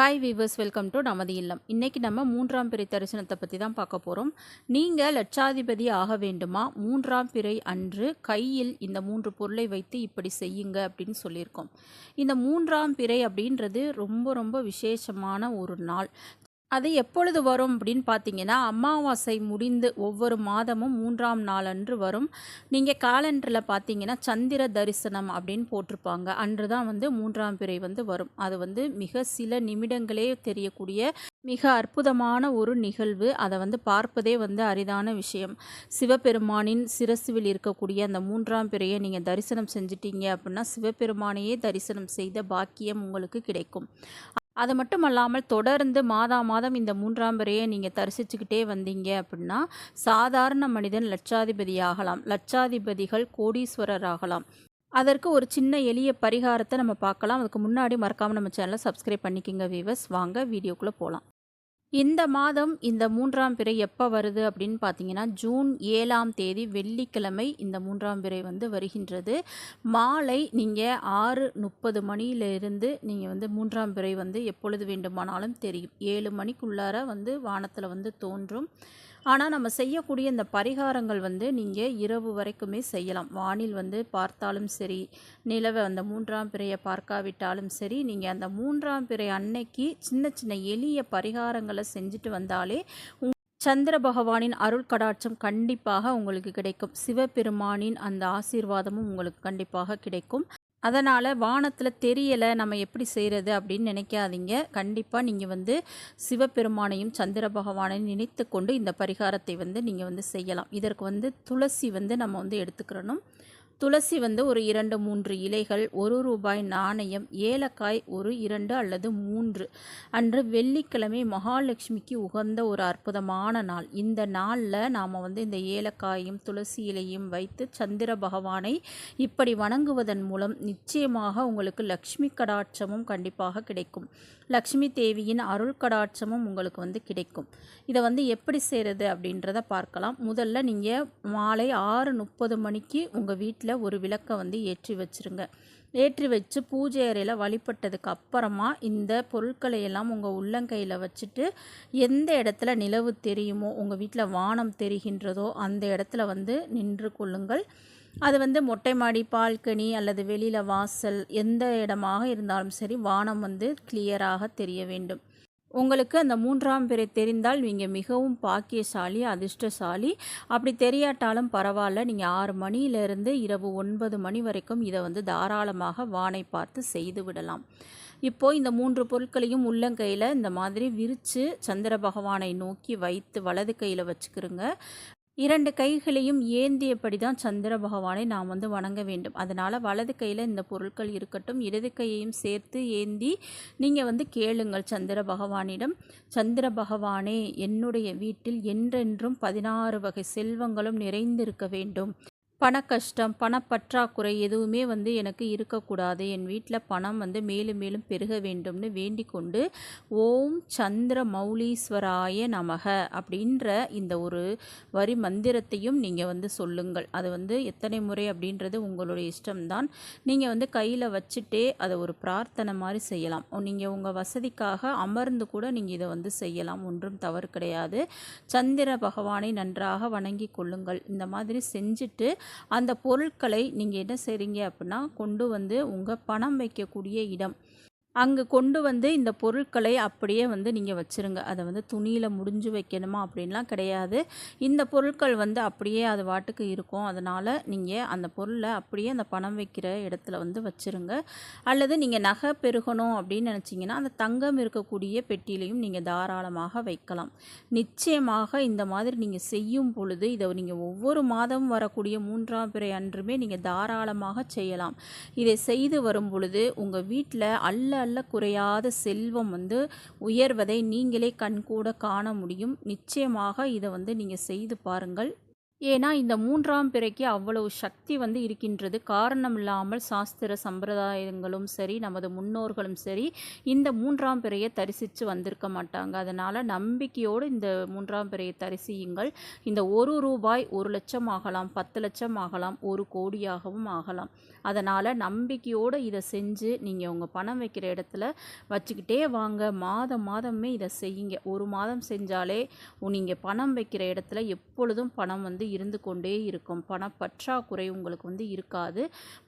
Hi viewers welcome to நமது இல்லம். இன்றைக்கி நம்ம மூன்றாம் பிறை தரிசனத்தை பற்றி தான் பார்க்க போகிறோம் நீங்கள் லட்சாதிபதி ஆக வேண்டுமா? மூன்றாம் பிறை அன்று கையில் இந்த மூன்று பொருளை வைத்து இப்படி செய்யுங்க அப்படின்னு சொல்லியிருக்கோம். இந்த மூன்றாம் பிறை அப்படின்றது ரொம்ப ரொம்ப விசேஷமான ஒரு நாள். அது எப்பொழுது வரும் அப்படின்னு பார்த்தீங்கன்னா அமாவாசை முடிந்து ஒவ்வொரு மாதமும் மூன்றாம் நாள் அன்று வரும். நீங்கள் காலண்டரில் பார்த்தீங்கன்னா சந்திர தரிசனம் அப்படின்னு போட்டிருப்பாங்க. அன்று தான் வந்து மூன்றாம் பிறை வந்து வரும். அது வந்து மிக சில நிமிடங்களே தெரியக்கூடிய மிக அற்புதமான ஒரு நிகழ்வு. அதை வந்து பார்ப்பதே வந்து அரிதான விஷயம். சிவபெருமானின் சிரசுவில் இருக்கக்கூடிய அந்த மூன்றாம் பிறையை நீங்கள் தரிசனம் செஞ்சிட்டீங்க அப்படின்னா சிவபெருமானையே தரிசனம் செய்த பாக்கியம் உங்களுக்கு கிடைக்கும். அது மட்டும் அல்லாமல் தொடர்ந்து மாதா மாதம் இந்த மூன்றாம் பிறையை நீங்கள் தரிசிச்சுக்கிட்டே வந்தீங்க அப்படின்னா சாதாரண மனிதன் லட்சாதிபதி ஆகலாம் லட்சாதிபதிகள் கோடீஸ்வரர் ஆகலாம் அதற்கு ஒரு சின்ன எளிய பரிகாரத்தை நம்ம பார்க்கலாம். அதுக்கு முன்னாடி மறக்காமல் நம்ம சேனலை சப்ஸ்கிரைப் பண்ணிக்கோங்க வீவர்ஸ் வாங்க வீடியோக்குள்ளே போகலாம் இந்த மாதம் இந்த மூன்றாம் பிறை எப்போ வருது அப்படின்னு பார்த்தீங்கன்னா ஜூன் ஏழாம் தேதி வெள்ளிக்கிழமை இந்த மூன்றாம் பிறை வந்து வருகின்றது. மாலை நீங்கள் ஆறு முப்பது மணியிலிருந்து நீங்கள் வந்து மூன்றாம் பிறை வந்து எப்பொழுது வேண்டுமானாலும் தெரியும். ஏழு மணிக்குள்ளார வந்து வானத்தில் வந்து தோன்றும். ஆனால் நம்ம செய்யக்கூடிய இந்த பரிகாரங்கள் வந்து நீங்கள் இரவு வரைக்குமே செய்யலாம். வானில் வந்து பார்த்தாலும் சரி நிலவை அந்த மூன்றாம் பிறையை பார்க்காவிட்டாலும் சரி நீங்கள் அந்த மூன்றாம் பிறை அன்னைக்கு சின்ன சின்ன எளிய பரிகாரங்களை செஞ்சுட்டு வந்தாலே சந்திர பகவானின் அருள் கடாட்சம் கண்டிப்பாக உங்களுக்கு கிடைக்கும். சிவபெருமானின் அந்த ஆசீர்வாதமும் உங்களுக்கு கண்டிப்பாக கிடைக்கும். அதனால் வானத்தில் தெரியலை நம்ம எப்படி செய்கிறது அப்படின்னு நினைக்காதீங்க. கண்டிப்பாக நீங்கள் வந்து சிவபெருமானையும் சந்திர பகவானையும் நினைத்து கொண்டு இந்த பரிகாரத்தை வந்து நீங்கள் வந்து செய்யலாம். இதற்கு வந்து துளசி வந்து நம்ம வந்து எடுத்துக்கிறணும். துளசி வந்து ஒரு இரண்டு மூன்று இலைகள் ஒரு ரூபாய் நாணயம் ஏலக்காய் ஒரு இரண்டு அல்லது மூன்று. அன்று வெள்ளிக்கிழமை மகாலட்சுமிக்கு உகந்த ஒரு அற்புதமான நாள். இந்த நாளில் நாம் வந்து இந்த ஏலக்காயும் துளசி இலையும் வைத்து சந்திர பகவானை இப்படி வணங்குவதன் மூலம் நிச்சயமாக உங்களுக்கு லக்ஷ்மி கடாட்சமும் கண்டிப்பாக கிடைக்கும். லக்ஷ்மி தேவியின் அருள் கடாட்சமும் உங்களுக்கு வந்து கிடைக்கும். இதை வந்து எப்படி செய்கிறது அப்படின்றத பார்க்கலாம். முதல்ல நீங்கள் மாலை ஆறு முப்பது மணிக்கு உங்கள் வீட்டில் ஒரு விளக்கை வந்து ஏற்றி வச்சுருங்க. ஏற்றி வச்சு பூஜை அறையில் வழிபட்டதுக்கு அப்புறமா இந்த பொருட்களை எல்லாம் உங்கள் உள்ளங்கையில் வச்சுட்டு எந்த இடத்துல நிலவு தெரியுமோ உங்கள் வீட்டில் வானம் தெரிகின்றதோ அந்த இடத்துல வந்து நின்று கொள்ளுங்கள். அது வந்து மொட்டை மாடி பால்கனி அல்லது வெளியில் வாசல் எந்த இடமாக இருந்தாலும் சரி வானம் வந்து கிளியராக தெரிய வேண்டும். உங்களுக்கு அந்த மூன்றாம் பிறை தெரிந்தால் நீங்கள் மிகவும் பாக்கியசாலி அதிர்ஷ்டசாலி. அப்படி தெரியாட்டாலும் பரவாயில்ல. நீங்கள் ஆறு மணியிலிருந்து இரவு ஒன்பது மணி வரைக்கும் இதை வந்து தாராளமாக வானை பார்த்து செய்து விடலாம். இப்போது இந்த மூன்று பொருட்களையும் உள்ளங்கையில் இந்த மாதிரி விரித்து சந்திர பகவானை நோக்கி வைத்து வலது கையில் வச்சுக்கிறோங்க இரண்டு கைகளையும் ஏந்தியபடி தான் சந்திர பகவானை நாம் வந்து வணங்க வேண்டும். அதனால் வலது கையில் இந்த பொருட்கள் இருக்கட்டும் இடது கையையும் சேர்த்து ஏந்தி நீங்கள் வந்து கேளுங்கள் சந்திர பகவானிடம். சந்திர பகவானே என்னுடைய வீட்டில் என்றென்றும் பதினாறு வகை செல்வங்களும் நிறைந்திருக்க வேண்டும். பண கஷ்டம் பணப்பற்றாக்குறை எதுவுமே வந்து எனக்கு இருக்கக்கூடாது. என் வீட்டில் பணம் வந்து மேலும் மேலும் பெருக வேண்டும்னு வேண்டிக் கொண்டு ஓம் சந்திர மௌலீஸ்வராய நமக அப்படின்ற இந்த ஒரு வரி மந்திரத்தையும் நீங்கள் வந்து சொல்லுங்கள். அது வந்து எத்தனை முறை அப்படின்றது உங்களுடைய இஷ்டம்தான். நீங்கள் வந்து கையில் வச்சுட்டே அதை ஒரு பிரார்த்தனை மாதிரி செய்யலாம். நீங்கள் உங்கள் வசதிக்காக அமர்ந்து கூட நீங்கள் இதை வந்து செய்யலாம். ஒன்றும் தவறு கிடையாது. சந்திர பகவானை நன்றாக வணங்கி கொள்ளுங்கள். இந்த மாதிரி செஞ்சுட்டு அந்த பொருட்களை நீங்கள் என்ன செய்கிறீங்க அப்படின்னா கொண்டு வந்து உங்கள் பணம் வைக்கக்கூடிய இடம். அங்கே கொண்டு வந்து இந்த பொருட்களை அப்படியே வந்து நீங்கள் வச்சுருங்க. அதை வந்து துணியில் முடிஞ்சு வைக்கணுமா அப்படின்லாம் கிடையாது. இந்த பொருட்கள் வந்து அப்படியே அது வாட்டுக்கு இருக்கும். அதனால் நீங்கள் அந்த பொருளை அப்படியே அந்த பணம் வைக்கிற இடத்துல வந்து வச்சுருங்க. அல்லது நீங்கள் நகை பெருகணும் அப்படின்னு நினச்சிங்கன்னா அந்த தங்கம் இருக்கக்கூடிய பெட்டியிலையும் நீங்கள் தாராளமாக வைக்கலாம். நிச்சயமாக இந்த மாதிரி நீங்கள் செய்யும் பொழுது இதை நீங்கள் ஒவ்வொரு மாதமும் வரக்கூடிய மூன்றாம் பிறை அன்றுமே நீங்கள் தாராளமாக செய்யலாம். இதை செய்து வரும் பொழுது உங்கள் வீட்டில் அல்ல அல்ல குறையாத செல்வம் வந்து உயர்வதை நீங்களே கண்கூட காண முடியும். நிச்சயமாக இதை வந்து நீங்கள் செய்து பாருங்கள். ஏன்னா இந்த மூன்றாம் பிறைக்கு அவ்வளவு சக்தி வந்து இருக்கின்றது. காரணம் இல்லாமல் சாஸ்திர சம்பிரதாயங்களும் சரி நமது முன்னோர்களும் சரி இந்த மூன்றாம் பிறையை தரிசித்து வந்திருக்க மாட்டாங்க. அதனால் நம்பிக்கையோடு இந்த மூன்றாம் பிறையை தரிசியுங்கள். இந்த ஒரு ரூபாய் ஒரு லட்சம் ஆகலாம் பத்து லட்சம் ஆகலாம் ஒரு கோடியாகவும் ஆகலாம். அதனால் நம்பிக்கையோடு இதை செஞ்சு நீங்கள் உங்கள் பணம் வைக்கிற இடத்துல வச்சுக்கிட்டே வாங்க. மாதம் மாதமே இதை செய்யுங்க. ஒரு மாதம் செஞ்சாலே நீங்கள் பணம் வைக்கிற இடத்துல எப்பொழுதும் பணம் வந்து இருந்து கொண்டே இருக்கும். பணப்பற்றாக்குறை உங்களுக்கு வந்து இருக்காது.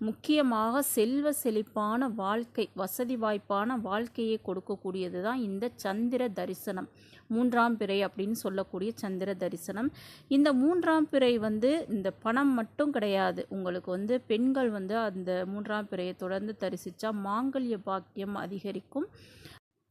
முக்கியமாக செல்வ செழிப்பான வாழ்க்கை வசதி வாய்ப்பான வாழ்க்கையை கொடுக்கக்கூடியது தான் இந்த சந்திர தரிசனம். மூன்றாம் பிறை அப்படின்னு சொல்லக்கூடிய சந்திர தரிசனம். இந்த மூன்றாம் பிறை வந்து இந்த பணம் மட்டும் கிடையாது. உங்களுக்கு வந்து பெண்கள் வந்து அந்த மூன்றாம் பிறையை தொடர்ந்து தரிசித்தா மாங்கல்ய பாக்கியம் அதிகரிக்கும்.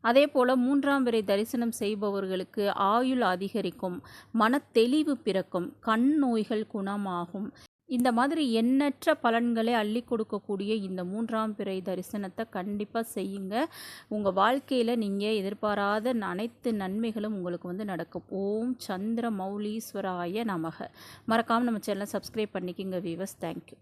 அதே போல் மூன்றாம் பிறை தரிசனம் செய்பவர்களுக்கு ஆயுள் அதிகரிக்கும் மனத்தெளிவு பிறக்கும் கண் நோய்கள் குணமாகும். இந்த மாதிரி எண்ணற்ற பலன்களை அள்ளி கொடுக்கக்கூடிய இந்த மூன்றாம் பிறை தரிசனத்தை கண்டிப்பாக செய்யுங்க. உங்கள் வாழ்க்கையில் நீங்கள் எதிர்பாராத அனைத்து நன்மைகளும் உங்களுக்கு வந்து நடக்கும். ஓம் சந்திர மௌலீஸ்வராய நமக. மறக்காமல் நம்ம சேனலை சப்ஸ்கிரைப் பண்ணிக்கிங்க வீவர்ஸ் தேங்க்யூ